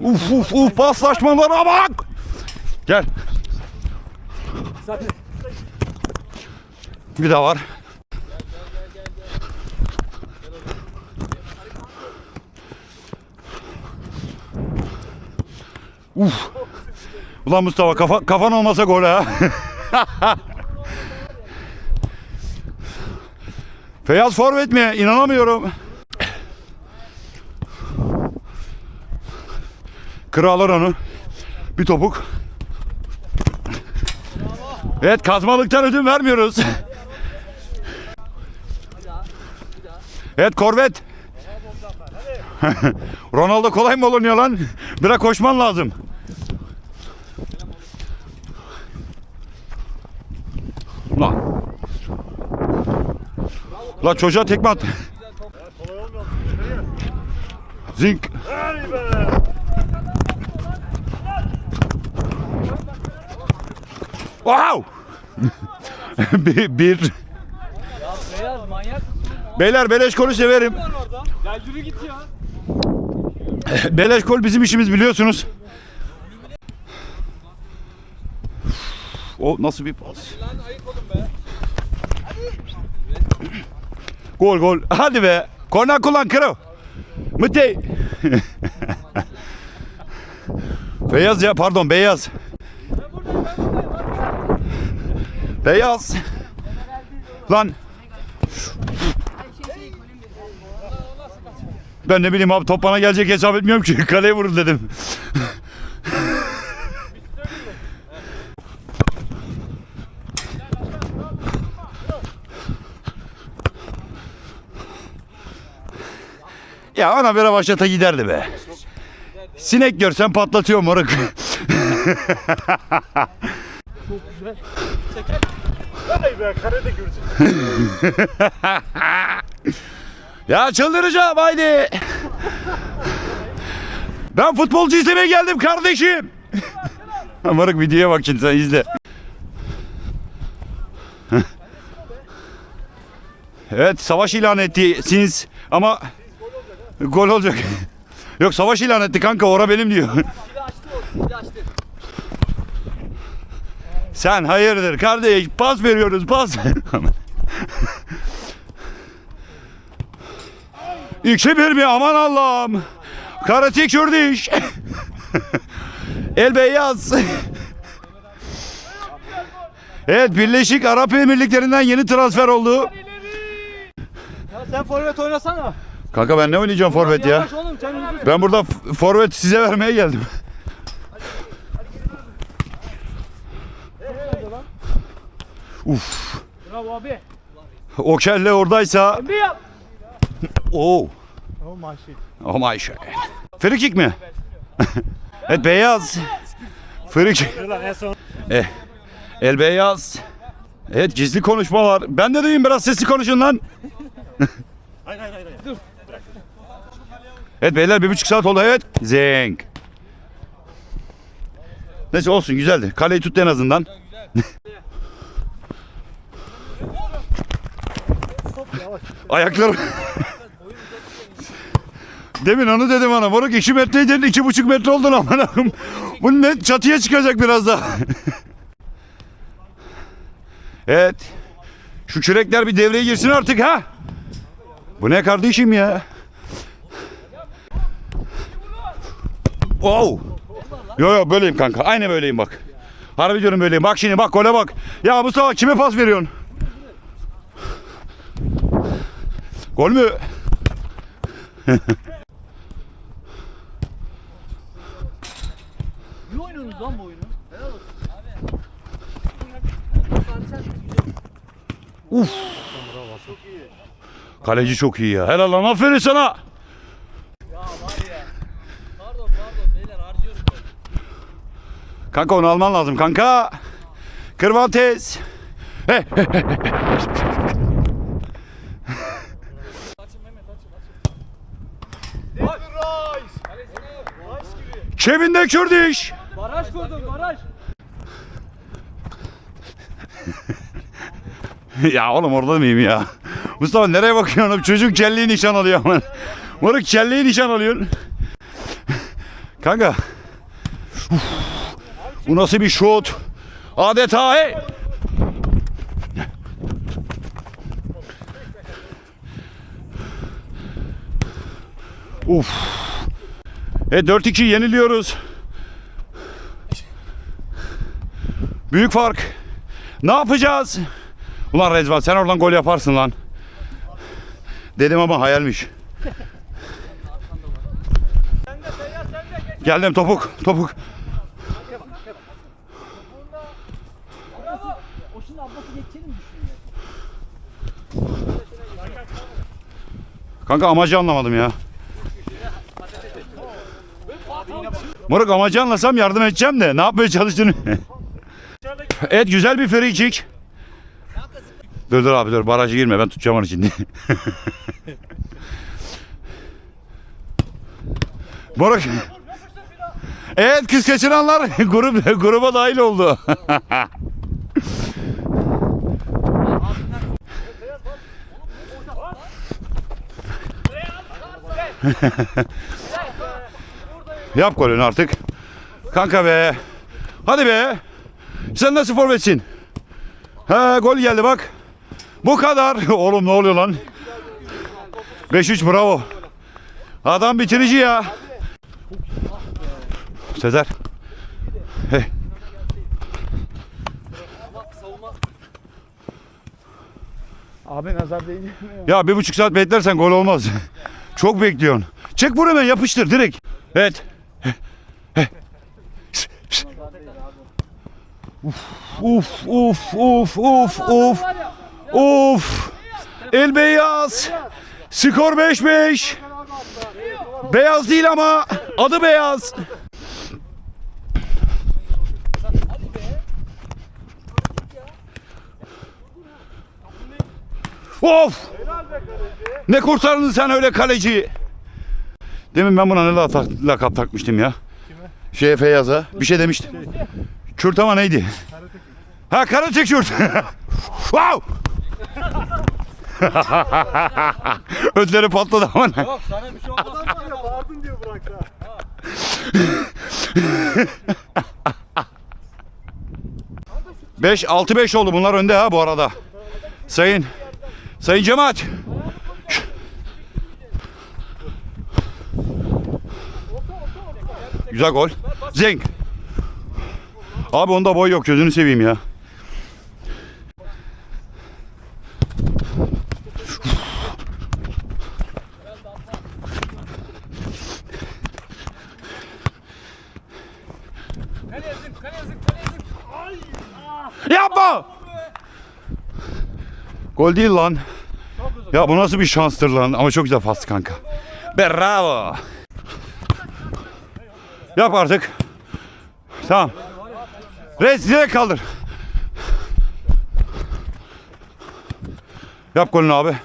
Uf uf uf paslaşmalara bak. Gel. Bir daha var. Uf. Ulan Mustafa kafa, kafan olmasa gol ha. Feyyaz forvet mi? İnanamıyorum. Kırarlar onu. Bir topuk. Evet kazmalıktan ödün vermiyoruz. Evet korvet. Ronaldo kolay mı olunuyor lan? Biraz koşman lazım. Lan. Lan çocuğa tekme at. Zink. Wow! bir, bir. Beyaz manyak Beyler beleş golü severim. Ya yürü git ya. Beleş gol bizim işimiz biliyorsunuz. O nasıl bir pas? Gol gol. Hadi be. Korner kullan Kro. Mıtey. beyaz ya pardon beyaz. Beyaz. Lan. Ben ne bileyim abi top bana gelecek hesap etmiyorum ki. Kaleye vurur dedim. Ya ana bir başlata giderdi be. Sinek görsen patlatıyor moruk. Vay be karede görecek. ya çıldıracağım haydi. Ben futbolcu izlemeye geldim kardeşim. moruk videoya bak şimdi sen izle. evet savaş ilan ettisiniz ama gol olacak. Yok savaş ilan etti kanka ora benim diyor. Bir açtı o. Bir açtı. Sen hayırdır kardeş pas veriyoruz pas. İki bir mi aman Allah'ım. Karate Kürdiş. El beyaz. evet Birleşik Arap Emirlikleri'nden yeni transfer oldu. Ya sen forvet oynasana. Kanka ben ne oynayacağım forvet ya? Oğlum. Ben burada forvet size vermeye geldim. Uf. Bravo abi. O kelle oradaysa. Bir yap. Oo. Oh my shit. Oh my shit. Free kick mi? evet beyaz. Free kick. Eh, el beyaz. Evet gizli konuşmalar. Ben de duyayım biraz sesli konuşun lan. Hayır hayır hayır. hayır. Evet beyler bir buçuk saat oldu evet. Zenk. Neyse olsun güzeldi. Kaleyi tuttu en azından. Ayaklarım. Demin onu dedim ana. Moruk 2 metreydin 2,5 metre oldun aman akım. Bu ne çatıya çıkacak biraz daha. evet. Şu kürekler bir devreye girsin artık ha. Bu ne kardeşim ya? Wow. Yo yo böyleyim kanka. Aynı böyleyim bak. Harbi diyorum böyleyim. Bak şimdi bak gole bak. Ya Mustafa kime pas veriyorsun? Gol mü? Ne oynuyorsunuz lan bu oyunu? Uf. Kaleci çok iyi ya. Helal lan aferin sana. Ya var ya. Pardon pardon beyler harcıyorum ben. Kanka onu alman lazım kanka. Kırvantes. He, he, he. Açın Rice gibi. Kevin de Kürdiş. Baraj kurdum baraj. ya oğlum orada mıyım ya? Mustafa nereye bakıyorsun? oğlum? Çocuk kelleyi nişan alıyor aman. Moruk kelleyi nişan alıyorsun. Kanka. Uf. Bu nasıl bir şut? Adeta hey. Uf. E 4-2 yeniliyoruz. Büyük fark. Ne yapacağız? Ulan Rezvan sen oradan gol yaparsın lan. Dedim ama hayalmiş. Geldim topuk topuk. Kanka amacı anlamadım ya. Moruk amacı anlasam yardım edeceğim de ne yapmaya çalıştığını. evet güzel bir free kick. Dur dur abi dur barajı girme ben tutacağım onu şimdi. Moruk. Evet kız kaçıranlar grup gruba dahil oldu. Yap golünü artık. Kanka be. Hadi be. Sen nasıl forvetsin? He gol geldi bak. Bu kadar. Oğlum ne oluyor lan? 5-3 bravo. Adam bitirici ya. Sezer. Hey. Abi nazar mi Ya bir buçuk saat beklersen gol olmaz. Çok bekliyorsun. Çek bunu hemen yapıştır direkt. Evet. Uf uf uf uf uf uf. El beyaz. Skor 5-5. Beyaz değil ama adı beyaz. Of! Ne kurtardın sen öyle kaleciyi? Demin ben buna ne lakap, takmıştım ya? Kime? Şeye Feyyaz'a. Bir şey demiştim. Kürt ama neydi? Ha karate kürt. wow! Ödleri patladı ama ne? Yok sana bir şey olmaz. Adam var ya bağırdın diyor bıraktı. Beş, altı beş oldu bunlar önde ha bu arada. Sayın Sayın cemaat. Güzel gol. Zenk. Abi onda boy yok gözünü seveyim ya. Yapma! Gol değil lan. Ya bu nasıl bir şanstır lan ama çok güzel pas kanka. Bravo. Yap artık. Tamam. Res direkt kaldır. Yap golünü abi.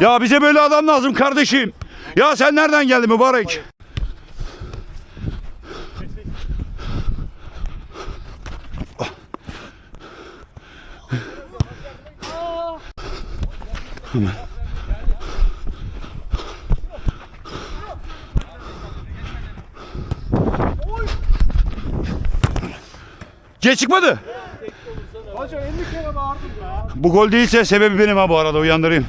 Ya bize böyle adam lazım kardeşim. Ya sen nereden geldin mübarek? Geç çıkmadı. Hocam 50 kere bağırdım ya. Bu gol değilse sebebi benim ha bu arada uyandırayım.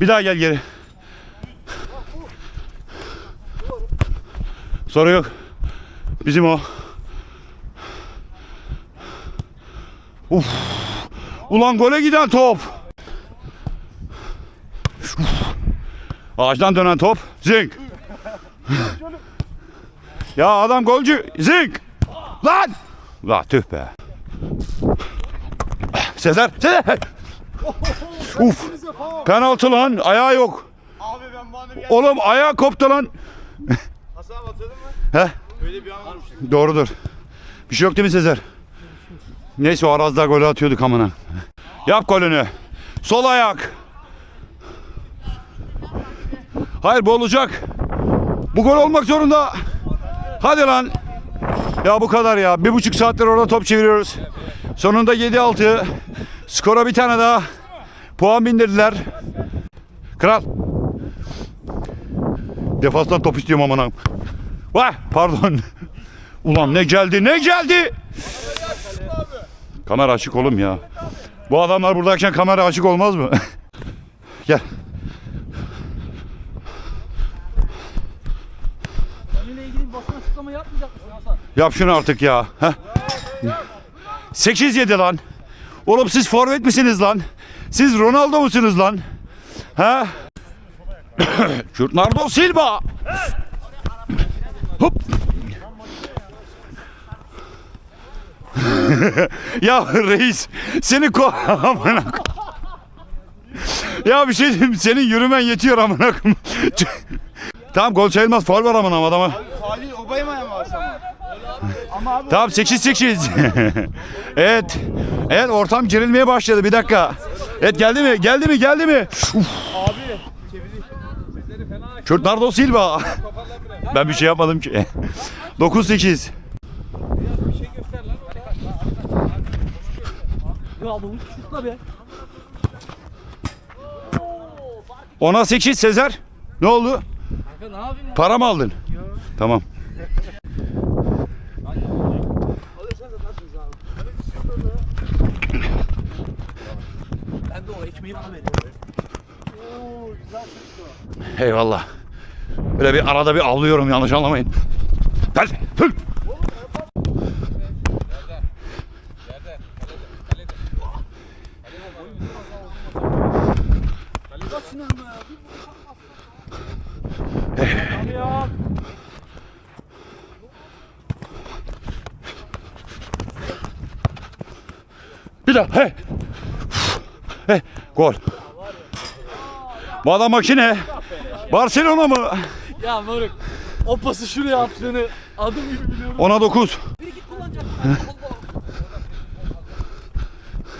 Bir daha gel geri. Soru yok. Bizim o. Uf. Ulan gole giden top. Uf. Ağaçtan dönen top. Zink. ya adam golcü. Zink. Lan. La tüh be. Sezer. Sezer. Uf. Penaltı lan. Ayağı yok. Abi ben bu bir Oğlum ayağı koptu lan. Hasan hatırladın mı? He? Öyle bir an olmuştu. Doğrudur. Bir şey yok değil mi Sezer? Neyse o arazda golü atıyorduk amına. Yap golünü. Sol ayak. Hayır bu olacak. Bu gol olmak zorunda. Hadi lan. Ya bu kadar ya. Bir buçuk saattir orada top çeviriyoruz. Sonunda 7-6. Skora bir tane daha. Puan bindirdiler. Kral. Defastan top istiyorum amına. Vay pardon. Ulan ne geldi ne geldi. Kamera açık oğlum ya. Bu adamlar buradayken kamera açık olmaz mı? Gel. Yap şunu artık ya. Heh. 8 7 lan. Oğlum siz forvet misiniz lan? Siz Ronaldo musunuz lan? Ha? Bernardo Silva. Hop. ya reis seni ko amına Ya bir şey diyeyim senin yürümen yetiyor amına. Tamam gol sayılmaz faul var amına adama. Salih Obayamaya mı aşama? Ama abi Tamam 8-8. evet. Evet ortam gerilmeye başladı. Bir dakika. Evet geldi mi? Geldi mi? Geldi mi? Uf. abi. Bernardo Silva. ben bir şey yapmadım ki. 9-8. Bir şey göster lan. Ya bu şutla be. 10'a 8 Sezer. Ne oldu? Kanka ne yapayım? Para mı aldın? Tamam. Ben de o ekmeği bana ver. Eyvallah. Böyle bir arada bir avlıyorum yanlış anlamayın. Gel. Tül. Bir daha. Hey. Hey. Gol. Bu adam makine. Barcelona mı? Ya moruk. O pası şuraya attığını adım gibi biliyorum. Ona 9. Biri git kullanacak.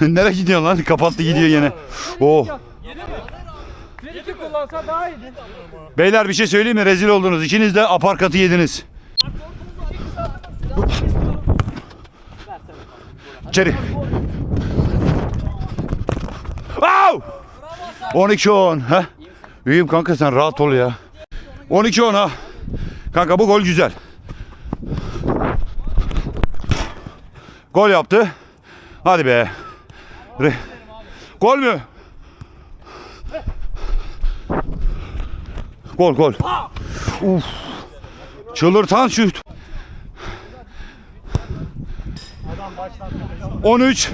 Nereye gidiyorsun lan? Kapattı gidiyor yine. Oh. Yedi mi? Bir iki kullansa daha iyiydi. Beyler bir şey söyleyeyim mi? Rezil oldunuz. İkiniz de aparkatı yediniz. İçeri. Au! 12-10. Ha? İyiyim kanka sen rahat ol ya. 12-10 ha. Kanka bu gol güzel. Gol yaptı. Hadi be. Re- Gol mü? Gol gol. Uf. Çıldırtan şut. 13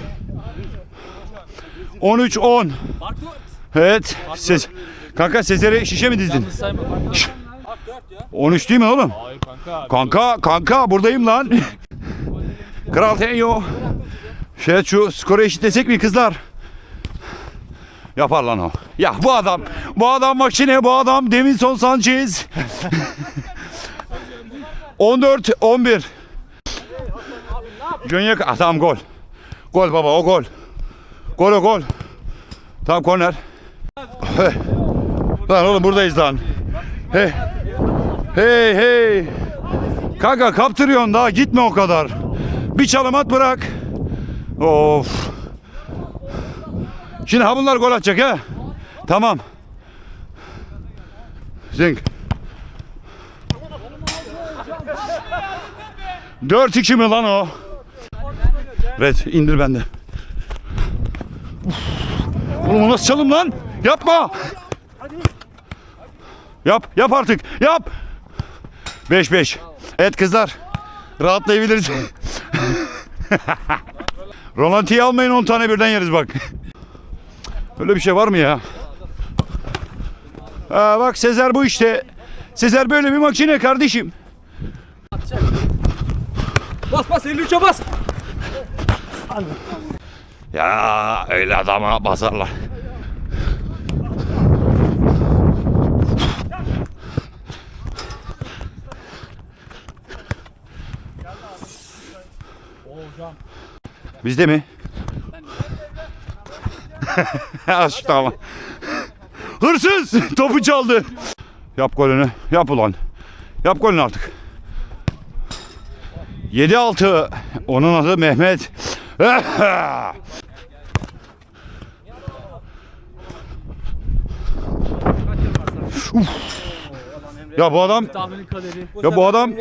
13 10. Fark dört. Evet. Ses. Kanka Sezer'e şişe mi dizdin? Sayma dört ya. 13 değil mi oğlum? Hayır kanka. Kanka kanka buradayım lan. Kral Tenyo. Şey şu skoru eşitlesek mi kızlar? Yapar lan o. Ya bu adam, bu adam makine, bu adam Davinson Sanchez. 14 11. Junior ah, tamam gol. Gol baba o gol. Gol o gol. Tamam korner. Lan oğlum buradayız lan. Hey. Hey hey. Kanka kaptırıyorsun daha gitme o kadar. Bir çalım at bırak. Of. Şimdi ha bunlar gol atacak ha. Tamam. Zink. 4-2 mi lan o? Evet indir bende. Oğlum nasıl çalım lan? Yapma. Yap yap artık yap. 5-5. Evet kızlar. Rahatlayabiliriz. Rolantiyi almayın 10 tane birden yeriz bak. Öyle bir şey var mı ya? Aa, bak Sezer bu işte. Sezer böyle bir makine kardeşim. Bas bas 53'e bas. Ya öyle adama basarlar. Bizde mi? Açtı ama. Hırsız! Topu çaldı. Yap golünü. Yap ulan. Yap golünü artık. 7-6. Onun adı Mehmet. Ya bu adam ya bu adam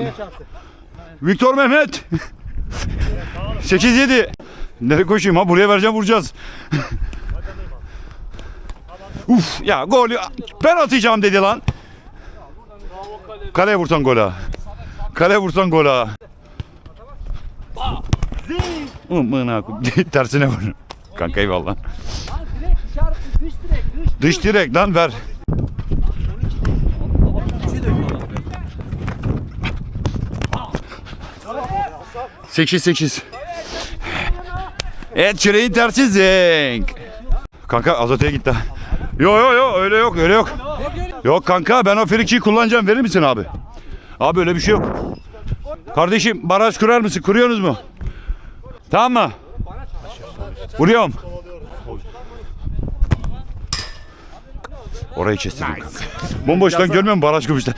Viktor Mehmet 8-7 Nereye koşayım ha? Buraya vereceğim vuracağız. Uf ya gol ben atacağım dedi lan. Kaleye vursan gol ha Kaleye vursan gol ha Amına. Tersine vur. Kanka eyvallah. Dış direk lan ver Sekiz sekiz. Evet çireğin tersi zeng. Kanka azoteye gitti. Yo yo yo öyle yok öyle yok. Yok kanka ben o frikçiyi kullanacağım verir misin abi? Abi öyle bir şey yok. Kardeşim baraj kurar mısın? Kuruyorsunuz mu? Tamam mı? Vuruyorum. Orayı kestirdim kanka. Bomboştan görmüyor musun baraj kurmuşlar?